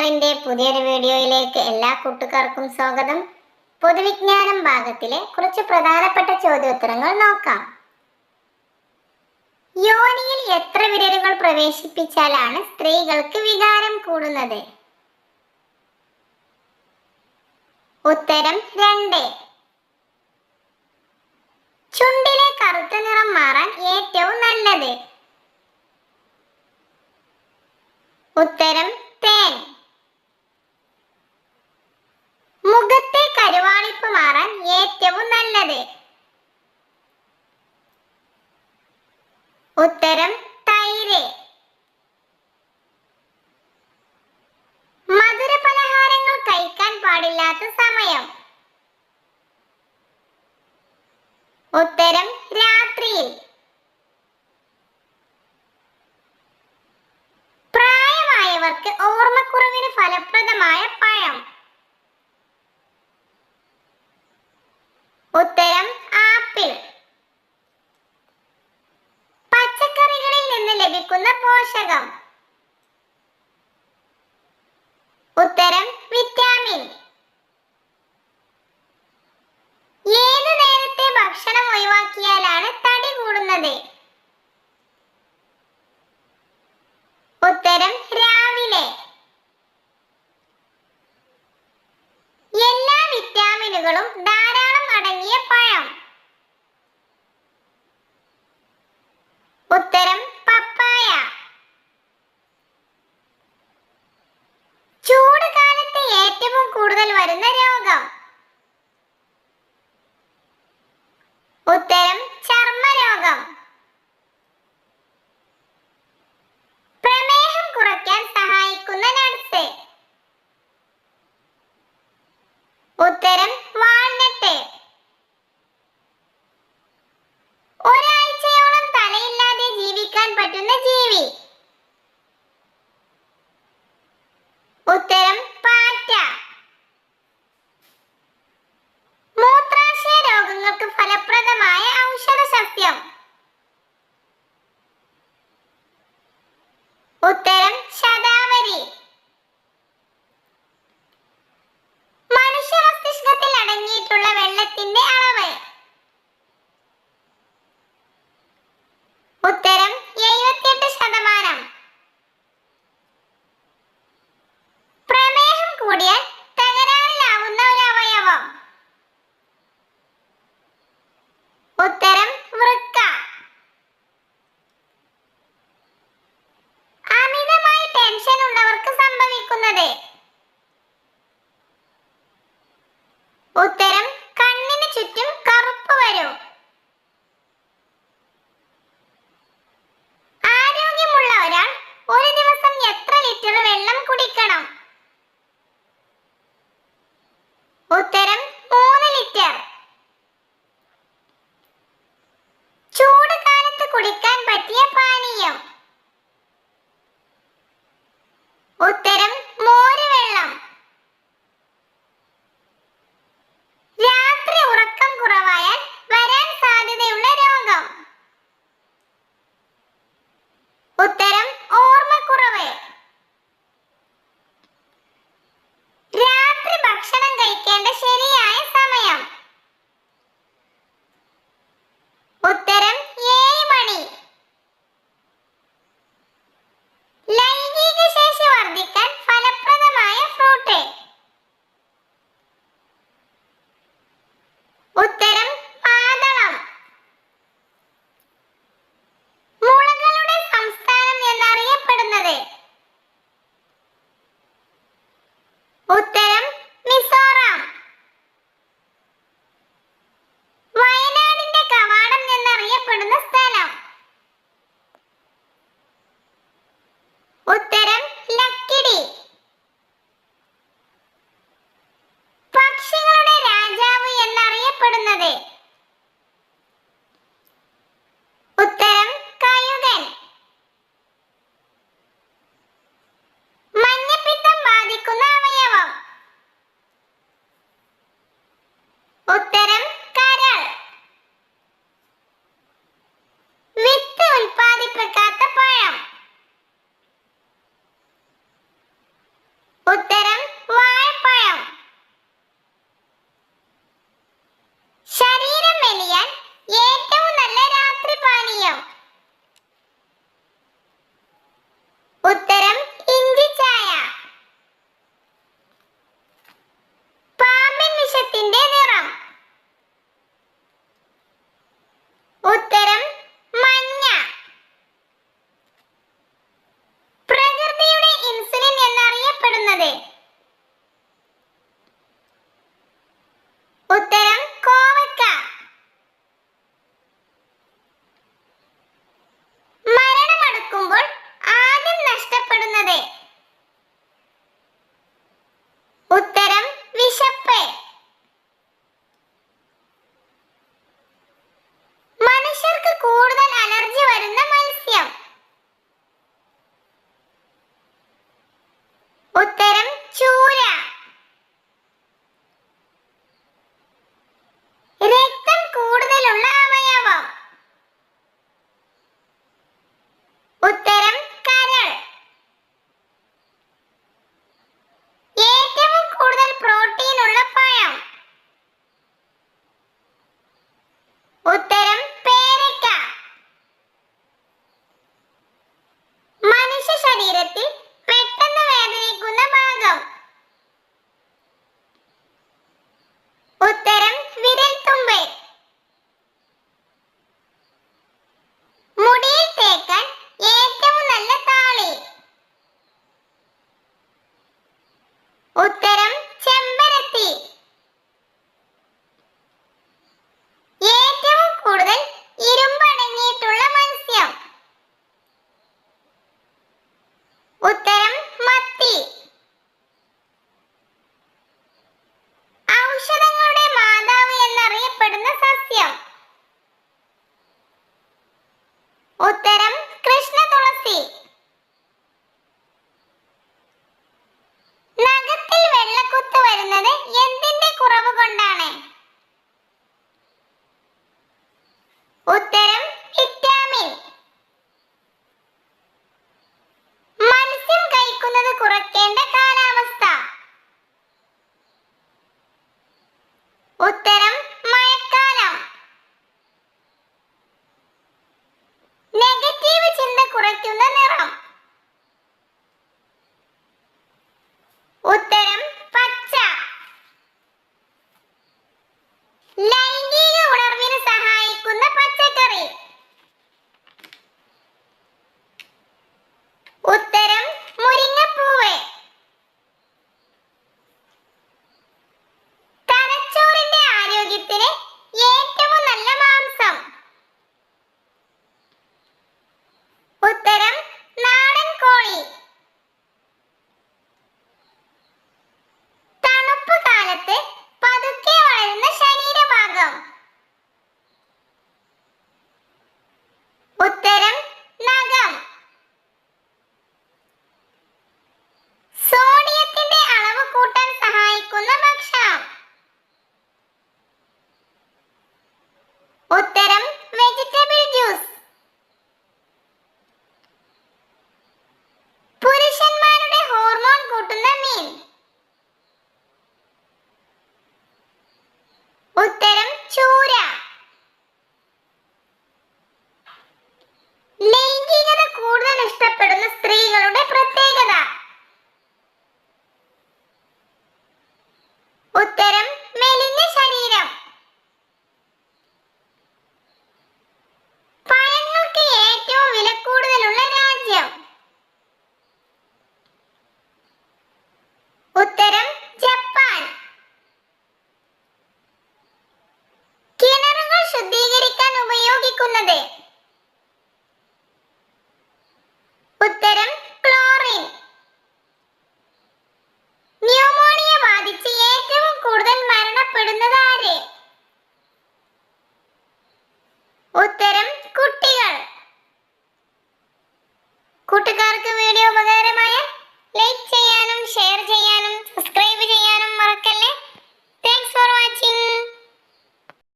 ലേണറിന്റെ പുതിയൊരു വീഡിയോയിലേക്ക് എല്ലാ കൂട്ടുകാർക്കും സ്വാഗതം. പൊതുവിജ്ഞാനം ഭാഗത്തിലെ കുറച്ച് പ്രധാനപ്പെട്ട ചോദ്യോത്തരങ്ങൾ നോക്കാം. യോനിയിൽ എത്ര വിരലുകൾ പ്രവേശിപ്പിച്ചാലാണ് സ്ത്രീകൾക്ക് വികാരം കൂടുന്നത്? ഉത്തരം രണ്ട്. ചുണ്ടിലെ കറുത്ത നിറം മാറാൻ ഏറ്റവും നല്ലത്. ഉത്തരം തേൻ. മുഖത്തെ കരുവാളിപ്പ് മാറാൻ ഏറ്റവും നല്ലത്. ഉത്തരം ഉത്തരം വിറ്റാമിൻ. ഏത് നേരത്തെ ഭക്ഷണം ഒഴിവാക്കിയാലാണ് തടി കൂടുന്നത്? ഉത്തരം രാവിലെ. എല്ലാ വിറ്റാമിനുകളും ഉത്തരം ചർമ്മരോഗം കൂടിയാൽ തകരാറിലാവുന്ന ഒരു അവയവം. ഉത്തരം വൃക്ക. അമിതമായി ടെൻഷൻ ഉള്ളവർക്ക് സംഭവിക്കുന്നത്. ഉത്തരം Usted சேர்த்து o